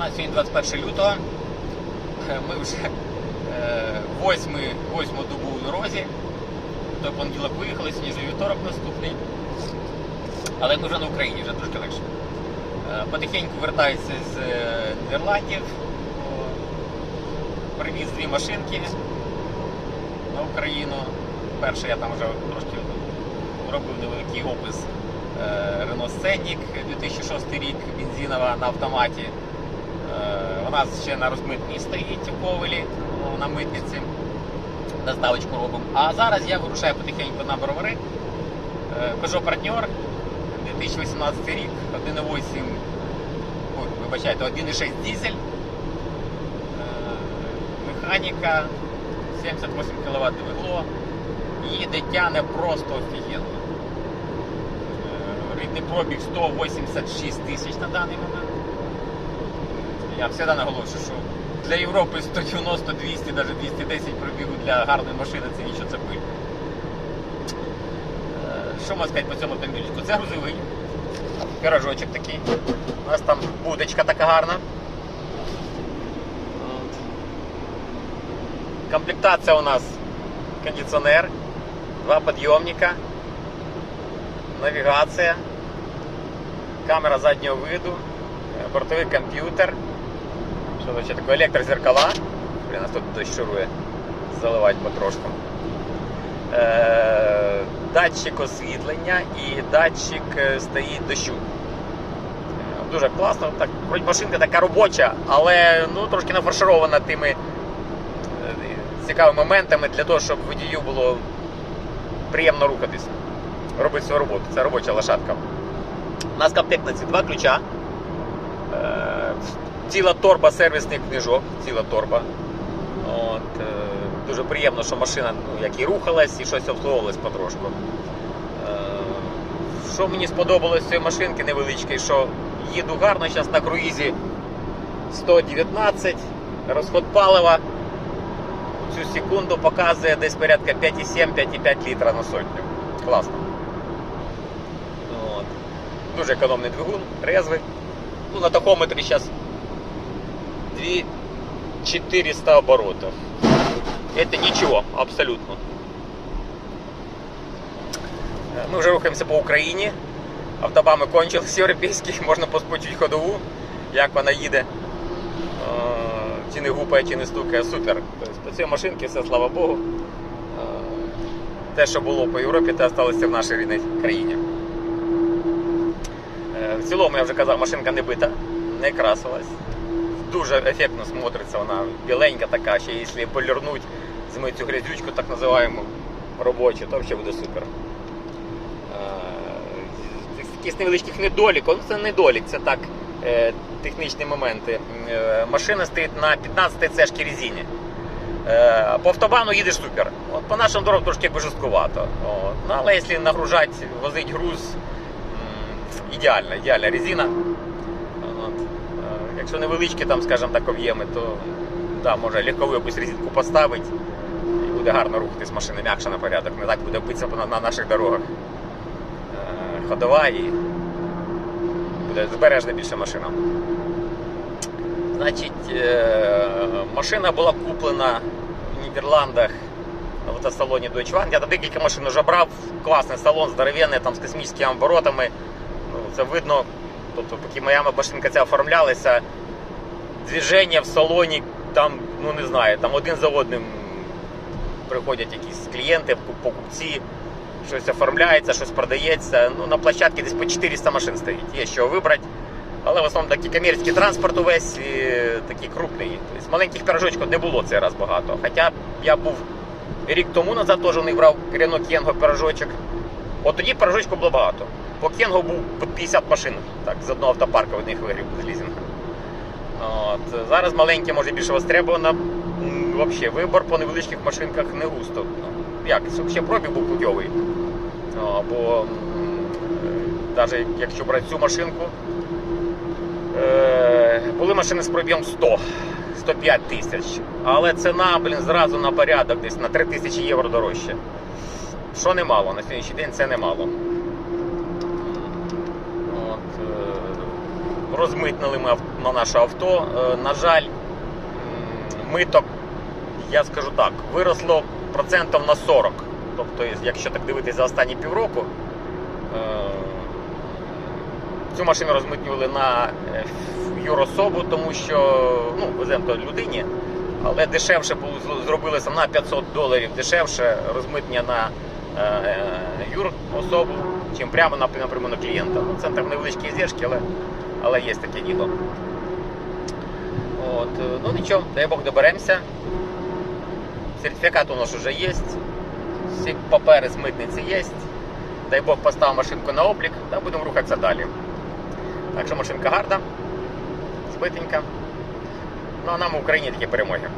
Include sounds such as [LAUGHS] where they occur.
нас сьогодні 21 лютого. Е, Ми вже е, восьму добу в дорозі. До понеділок виїхали, сьогодні вже вівторок наступний. Але ми вже на Україні, вже трошки легше. Е, Потихеньку вертаюся з Нідерландів. Привіз дві машинки на Україну. Перше я там вже трошки робив невеликий опис Renault Scenic 2006 рік, бензинова на автоматі. Е, Вона ще на розмитні стоїть у Ковелі, на митниці. Доставочку робимо. А зараз я вирушаю потихеньку на бровари. Е, Peugeot Partner 2018 рік, 1.8, ой, вибачайте, 1.6 дизель. Е, Механіка, 78 кВт двигло. Їде тяне просто офігенно. Е, Рідний пробіг 186 тисяч на даний момент. Я завжди наголошую, що для Європи 190, 200, навіть 210 пробігу для гарної машини це нічого це пиль. Е, Що можна сказати по цьому автомобілю? Це грузовий. Пірожочок такий. У нас там будочка така гарна. Комплектація у нас кондиціонер, два підйомника, навігація, камера заднього виду, бортовий комп'ютер. Що тут ще таке? Електрозеркала. Блін, нас тут дощ шурує. Заливати потрошку. Е, датчик освітлення і датчик е, стоїть дощу. Е, Дуже класно. Так, вроді машинка така робоча, але ну, трошки нафарширована тими е, цікавими моментами для того, щоб водію було приємно рухатись, робити свою роботу. Це робоча лошадка. У нас комплектації два ключа. Ціла торба сервісних книжок, ціла торба. От, е, дуже приємно, що машина ну, як і рухалась, і щось обслуговувалась потрошку. Е, що мені сподобалось з цієї машинки невеличкої, що їду гарно зараз на круїзі 119, розход палива цю секунду показує десь порядка 5,7-5,5 літра на сотню. Класно. От. Дуже економний двигун, резвий. Ну, на тахометрі зараз 2400 оборотов. Это ничего, абсолютно. Е, Ми вже рухаємося по Україні. Автобами кончились європейські, [LAUGHS] можна поспочити ходову, як вона їде. Е, Чи не гупає, чи не стукає, супер. Тобто по цій машинці все, слава Богу. Е, Те, що було по Європі, те залишилося в нашій рідній країні. Е, В цілому, я вже казав, машинка не бита, не красилась. Дуже ефектно смотриться вона біленька така, ще якщо полірнуть, змить цю грязючку, так називаємо робочу, то взагалі буде супер. Е, Якісь невеличких недолік, ну це недолік, це так, е, технічні моменти. Е, Машина стоїть на 15 цешки резині. По автобану їдеш супер. От по нашим дорогам трошки якби жорсткувато. Ну, але якщо нагружати, возити груз, ідеальна, ідеальна резина. Якщо невеличкі, там, скажімо так, об'єми, то да, може легкову якусь резинку поставити і буде гарно рухатись машина м'якша на порядок. Не так буде битися на, на наших дорогах. Е, Ходова і буде збережна більше машина. Значить, е, машина була куплена в Нідерландах в автосалоні Deutsche Bank. Я там декілька машин вже брав. Класний салон, здоровенний, там з космічними оборотами. Ну, це видно, тобто, поки моя машинка ця оформлялася, движення в салоні, там, ну не знаю, там один за одним приходять якісь клієнти, покупці, щось оформляється, щось продається. Ну, на площадці десь по 400 машин стоїть, є що вибрати. Але в основному такий комерційний транспорт увесь і такий крупний. Тобто маленьких пірожочків не було цей раз багато. Хоча я був рік тому назад теж не брав Renault Кенго пірожочок. От тоді пірожочку було багато. По Кенго був під 50 машин так, з одного автопарку одних вигрів з лізінгу. От. Зараз маленькі, може більше востребовано. Взагалі, вибор по невеличких машинках не густо. Ну, як, ще пробіг був путьовий. О, бо навіть якщо брати цю машинку, е, були машини з пробігом 100, 105 тисяч. Але ціна, блін, зразу на порядок десь на 3 тисячі євро дорожче. Що немало, на сьогоднішній день це немало. Е, розмитнили ми на наше авто. Е, На жаль, миток, я скажу так, виросло процентів на 40. Тобто, якщо так дивитися за останні півроку, е, цю машину розмитнювали на юрособу, тому що ну, веземо людині, але дешевше зробилося на 500 доларів дешевше розмитнення на юрособу, чим прямо напряму на клієнта. Ну, це там невеличкі здержки, але, але є таке діло. От, е, ну нічого, дай Бог доберемося. Сертифікат у нас вже є. Всі папери з митниці є. Дай Бог поставимо машинку на облік та будемо рухатися далі. Так що машинка гарна, збитенька. Ну а нам в Україні такі перемоги.